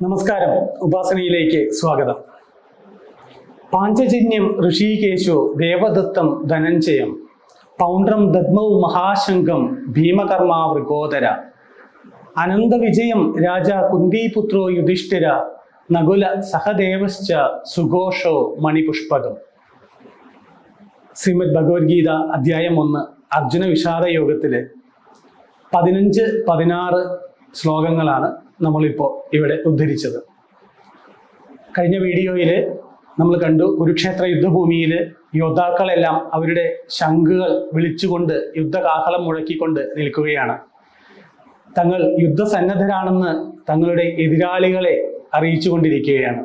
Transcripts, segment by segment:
നമസ്കാരം. ഉപാസനയിലേക്ക് സ്വാഗതം. പാഞ്ചജന്യം ഋഷികേശു ദേവദത്തം ധനഞ്ജയം പൗണ്ട്രം ദദ്മൗ മഹാശങ്കം ഭീമകർമാ വൃഗോദര അനന്തവിജയം രാജ കുന്തിപുത്രോ യുധിഷ്ഠിര നകുല സഹദേവശ്ച സുഘോഷോ മണിപുഷ്പകം. ശ്രീമദ് ഭഗവത്ഗീത അധ്യായം ഒന്ന് അർജുന വിഷാദ യോഗത്തിലെ പതിനഞ്ച് പതിനാറ് ശ്ലോകങ്ങളാണ് നമ്മളിപ്പോൾ ഇവിടെ ഉദ്ധരിച്ചത്. കഴിഞ്ഞ വീഡിയോയിൽ നമ്മൾ കണ്ടു കുരുക്ഷേത്ര യുദ്ധഭൂമിയിൽ യോദ്ധാക്കളെല്ലാം അവരുടെ ശംഖുകൾ വിളിച്ചുകൊണ്ട് യുദ്ധകാഹളം മുഴക്കിക്കൊണ്ട് നിൽക്കുകയാണ്. തങ്ങൾ യുദ്ധസന്നദ്ധരാണെന്ന് തങ്ങളുടെ എതിരാളികളെ അറിയിച്ചുകൊണ്ടിരിക്കുകയാണ്.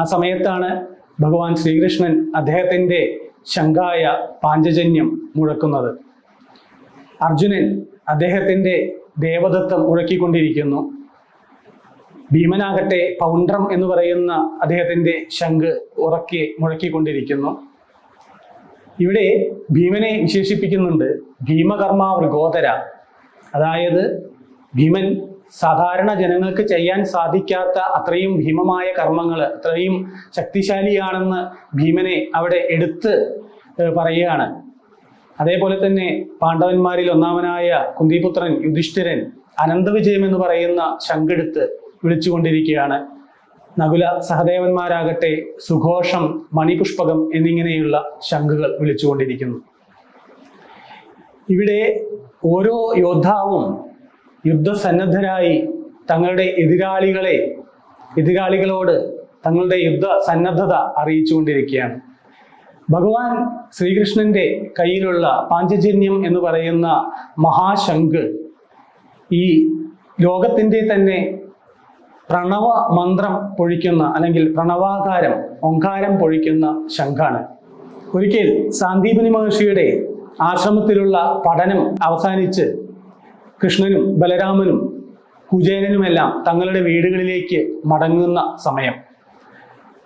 ആ സമയത്താണ് ഭഗവാൻ ശ്രീകൃഷ്ണൻ അദ്ദേഹത്തിന്റെ ശങ്കായ പാഞ്ചജന്യം മുഴക്കുന്നത്. അർജുനൻ അദ്ദേഹത്തിന്റെ ദേവദത്തം മുഴക്കിക്കൊണ്ടിരിക്കുന്നു. ഭീമനാകട്ടെ പൗണ്ട്രം എന്ന് പറയുന്ന അദ്ദേഹത്തിന്റെ ശംഖ് ഉറക്കി മുഴക്കിക്കൊണ്ടിരിക്കുന്നു. ഇവിടെ ഭീമനെ വിശേഷിപ്പിക്കുന്നുണ്ട് ഭീമകർമ്മ വൃഗോദര അതായത് ഭീമൻ സാധാരണ ജനങ്ങൾക്ക് ചെയ്യാൻ സാധിക്കാത്ത അത്രയും ഭീമമായ കർമ്മങ്ങൾ അത്രയും ശക്തിശാലിയാണെന്ന് ഭീമനെ അവിടെ എടുത്ത് പറയുകയാണ്. അതേപോലെ തന്നെ പാണ്ഡവന്മാരിൽ ഒന്നാമനായ കുന്തിപുത്രൻ യുധിഷ്ഠിരൻ അനന്തവിജയം എന്ന് പറയുന്ന ശങ്കെടുത്ത് വിളിച്ചുകൊണ്ടിരിക്കുകയാണ്. നകുല സഹദേവന്മാരാകട്ടെ സുഘോഷം മണിപുഷ്പകം എന്നിങ്ങനെയുള്ള ശംഖുകൾ വിളിച്ചുകൊണ്ടിരിക്കുന്നു. ഇവിടെ ഓരോ യോദ്ധാവും യുദ്ധസന്നദ്ധരായി തങ്ങളുടെ എതിരാളികളെ എതിരാളികളോട് തങ്ങളുടെ യുദ്ധ സന്നദ്ധത അറിയിച്ചുകൊണ്ടിരിക്കുകയാണ്. ഭഗവാൻ ശ്രീകൃഷ്ണന്റെ കയ്യിലുള്ള പാഞ്ചജന്യം എന്ന് പറയുന്ന മഹാശംഖ് ഈ ലോകത്തിന്റെ തന്നെ പ്രണവ മന്ത്രം പൊഴിക്കുന്ന അല്ലെങ്കിൽ പ്രണവാകാരം ഓങ്കാരം പൊഴിക്കുന്ന ശംഖാണ്. ഒരിക്കൽ സാന്ദീപനി മഹർഷിയുടെ ആശ്രമത്തിലുള്ള പഠനം അവസാനിച്ച് കൃഷ്ണനും ബലരാമനും കുചേലനുമെല്ലാം തങ്ങളുടെ വീടുകളിലേക്ക് മടങ്ങുന്ന സമയം.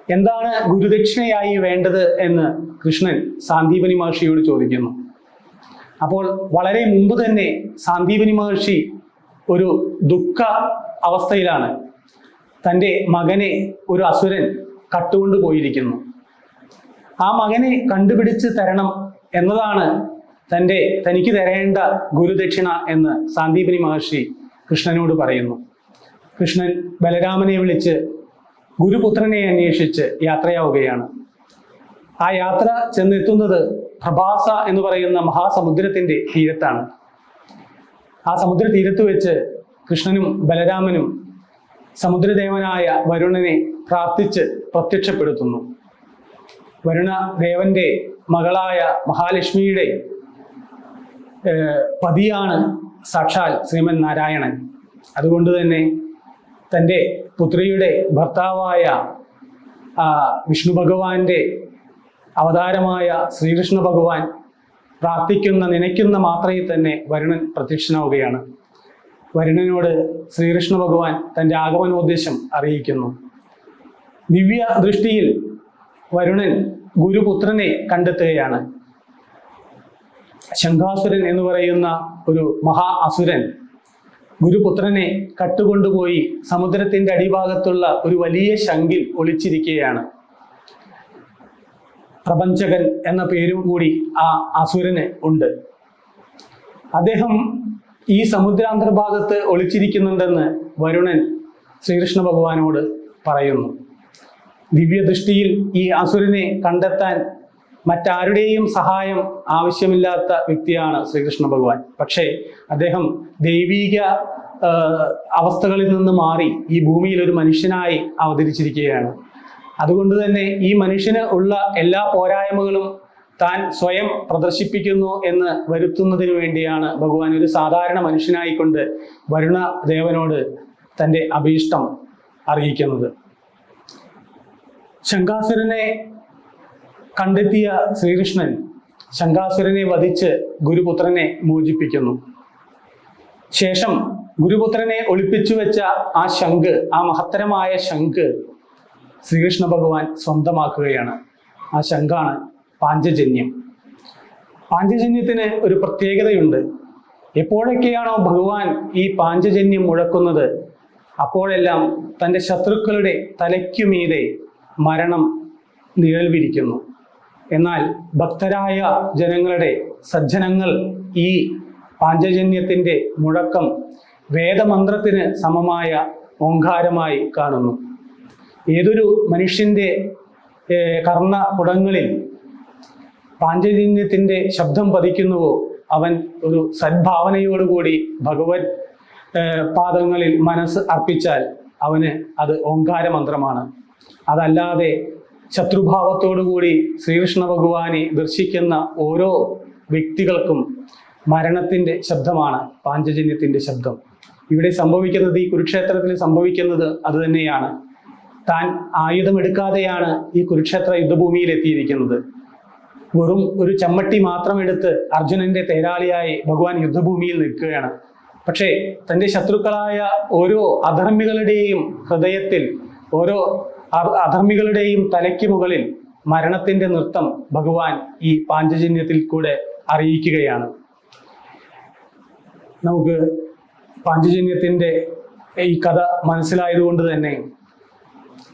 എന്താണ് ഗുരുദക്ഷിണയായി വേണ്ടത് എന്ന് കൃഷ്ണൻ സാന്ദീപനി മഹർഷിയോട് ചോദിക്കുന്നു. അപ്പോൾ വളരെ മുമ്പ് തന്നെ സാന്ദീപനി മഹർഷി ഒരു ദുഃഖ അവസ്ഥയിലാണ്. തന്റെ മകനെ ഒരു അസുരൻ കട്ടുകൊണ്ട് പോയിരിക്കുന്നു. ആ മകനെ കണ്ടുപിടിച്ച് തരണം എന്നതാണ് തന്റെ തനിക്ക് തരേണ്ട ഗുരുദക്ഷിണ എന്ന് സാന്ദീപിനി മഹർഷി കൃഷ്ണനോട് പറയുന്നു. കൃഷ്ണൻ ബലരാമനെ വിളിച്ച് ഗുരുപുത്രനെ അന്വേഷിച്ച് യാത്രയാവുകയാണ്. ആ യാത്ര ചെന്നെത്തുന്നത് പ്രഭാസ എന്ന് പറയുന്ന മഹാസമുദ്രത്തിന്റെ തീരത്താണ്. ആ സമുദ്ര തീരത്ത് വെച്ച് കൃഷ്ണനും ബലരാമനും സമുദ്രദേവനായ വരുണനെ പ്രാർത്ഥിച്ച് പ്രത്യക്ഷപ്പെടുത്തുന്നു. വരുണ ദേവന്റെ മകളായ മഹാലക്ഷ്മിയുടെ പതിയാണ് സാക്ഷാൽ ശ്രീമൻ നാരായണൻ. അതുകൊണ്ട് തന്നെ തന്റെ പുത്രിയുടെ ഭർത്താവായ വിഷ്ണു ഭഗവാന്റെ അവതാരമായ ശ്രീകൃഷ്ണ ഭഗവാൻ പ്രാർത്ഥിക്കുന്ന നനയ്ക്കുന്ന മാത്രയിൽ തന്നെ വരുണൻ പ്രത്യക്ഷനാവുകയാണ്. വരുണനോട് ശ്രീകൃഷ്ണ ഭഗവാൻ തന്റെ ആഗമനോദ്ദേശം അറിയിക്കുന്നു. ദിവ്യ ദൃഷ്ടിയിൽ വരുണൻ ഗുരുപുത്രനെ കണ്ടെത്തുകയാണ്. ശംഖാസുരൻ എന്ന് പറയുന്ന ഒരു മഹാ അസുരൻ ഗുരുപുത്രനെ കട്ടുകൊണ്ടുപോയി സമുദ്രത്തിന്റെ അടിഭാഗത്തുള്ള ഒരു വലിയ ശങ്കിൽ ഒളിച്ചിരിക്കുകയാണ്. പ്രപഞ്ചകൻ എന്ന പേരും കൂടി ആ അസുരന് ഉണ്ട്. അദ്ദേഹം ഈ സമുദ്രാന്തർഭാഗത്ത് ഒളിച്ചിരിക്കുന്നുണ്ടെന്ന് വരുണൻ ശ്രീകൃഷ്ണ ഭഗവാനോട് പറയുന്നു. ദിവ്യദൃഷ്ടിയിൽ ഈ അസുരനെ കണ്ടെത്താൻ മറ്റാരുടെയും സഹായം ആവശ്യമില്ലാത്ത വ്യക്തിയാണ് ശ്രീകൃഷ്ണ ഭഗവാൻ. പക്ഷേ അദ്ദേഹം ദൈവീക അവസ്ഥകളിൽ നിന്ന് മാറി ഈ ഭൂമിയിൽ ഒരു മനുഷ്യനായി അവതരിച്ചിരിക്കുകയാണ്. അതുകൊണ്ട് തന്നെ ഈ മനുഷ്യന് ഉള്ള എല്ലാ പോരായ്മകളും താൻ സ്വയം പ്രദർശിപ്പിക്കുന്നു എന്ന് വരുത്തുന്നതിന് വേണ്ടിയാണ് ഭഗവാൻ ഒരു സാധാരണ മനുഷ്യനായിക്കൊണ്ട് വരുണ ദേവനോട് തന്റെ അഭീഷ്ടം അറിയിക്കുന്നത്. ശങ്കാസുരനെ കണ്ടെത്തിയ ശ്രീകൃഷ്ണൻ ശങ്കാസുരനെ വധിച്ച് ഗുരുപുത്രനെ മോചിപ്പിക്കുന്നു. ശേഷം ഗുരുപുത്രനെ ഒളിപ്പിച്ചു വെച്ച ആ ശംഖ് ആ മഹത്തരമായ ശംഖ് ശ്രീകൃഷ്ണ ഭഗവാൻ സ്വന്തമാക്കുകയാണ്. ആ ശംഖാണ് പാഞ്ചജന്യം. പാഞ്ചജന്യത്തിന് ഒരു പ്രത്യേകതയുണ്ട്. എപ്പോഴൊക്കെയാണോ ഭഗവാൻ ഈ പാഞ്ചജന്യം മുഴക്കുന്നത് അപ്പോഴെല്ലാം തന്റെ ശത്രുക്കളുടെ തലയ്ക്കുമീതെ മരണം നിഴൽ വിരിക്കുന്നു എന്നാൽ ഭക്തരായ ജനങ്ങളുടെ സജ്ജനങ്ങൾ ഈ പാഞ്ചജന്യത്തിന്റെ മുഴക്കം വേദമന്ത്രത്തിന് സമമായ ഓങ്കാരമായി കാണുന്നു. ഏതൊരു മനുഷ്യന്റെ കർണ കർണപുടങ്ങളിൽ പാഞ്ചജന്യത്തിന്റെ ശബ്ദം പതിക്കുന്നുവോ? അവൻ ഒരു സദ്ഭാവനയോടുകൂടി ഭഗവത് പാദങ്ങളിൽ മനസ്സ് അർപ്പിച്ചാൽ അവന് അത് ഓങ്കാരമന്ത്രമാണ്. അതല്ലാതെ ശത്രുഭാവത്തോടുകൂടി ശ്രീകൃഷ്ണ ഭഗവാനെ ദർശിക്കുന്ന ഓരോ വ്യക്തികൾക്കും മരണത്തിന്റെ ശബ്ദമാണ് പാഞ്ചജന്യത്തിന്റെ ശബ്ദം. ഇവിടെ സംഭവിക്കുന്നത് ഈ കുരുക്ഷേത്രത്തിൽ സംഭവിക്കുന്നത് അത് തന്നെയാണ്. താൻ ആയുധമെടുക്കാതെയാണ് ഈ കുരുക്ഷേത്ര യുദ്ധഭൂമിയിൽ എത്തിയിരിക്കുന്നത്. വെറും ഒരു ചമ്മട്ടി മാത്രം എടുത്ത് അർജുനന്റെ തേരാളിയായി ഭഗവാൻ യുദ്ധഭൂമിയിൽ നിൽക്കുകയാണ്. പക്ഷേ തന്റെ ശത്രുക്കളായ ഓരോ അധർമ്മികളുടെയും ഹൃദയത്തിൽ ഓരോ അധർമ്മികളുടെയും തലയ്ക്ക് മുകളിൽ മരണത്തിന്റെ നൃത്തം ഭഗവാൻ ഈ പാഞ്ചജന്യത്തിൽ കൂടെ അറിയിക്കുകയാണ്. നമുക്ക് പാഞ്ചജന്യത്തിന്റെ ഈ കഥ മനസ്സിലായതുകൊണ്ട് തന്നെ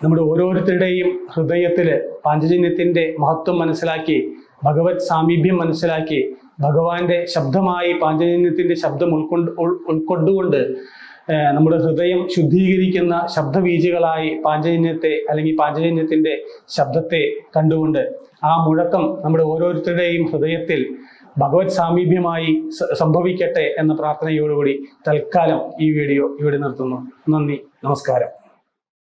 നമ്മുടെ ഓരോരുത്തരുടെയും ഹൃദയത്തിൽ പാഞ്ചജന്യത്തിന്റെ മഹത്വം മനസ്സിലാക്കി ഭഗവത് സാമീപ്യം മനസ്സിലാക്കി ഭഗവാന്റെ ശബ്ദമായി പാഞ്ചജന്യത്തിന്റെ ശബ്ദം ഉൾക്കൊണ്ട് ഉൾ- ഉൾക്കൊണ്ടുകൊണ്ട് നമ്മുടെ ഹൃദയം ശുദ്ധീകരിക്കുന്ന ശബ്ദബീജികളായി പാഞ്ചജന്യത്തെ അല്ലെങ്കിൽ പാഞ്ചജന്യത്തിന്റെ ശബ്ദത്തെ കണ്ടുകൊണ്ട് ആ മുഴക്കം നമ്മുടെ ഓരോരുത്തരുടെയും ഹൃദയത്തിൽ ഭഗവത് സാമീപ്യമായി സംഭവിക്കട്ടെ എന്ന പ്രാർത്ഥനയോടുകൂടി തൽക്കാലം ഈ വീഡിയോ ഇവിടെ നിർത്തുന്നു. നന്ദി. നമസ്കാരം.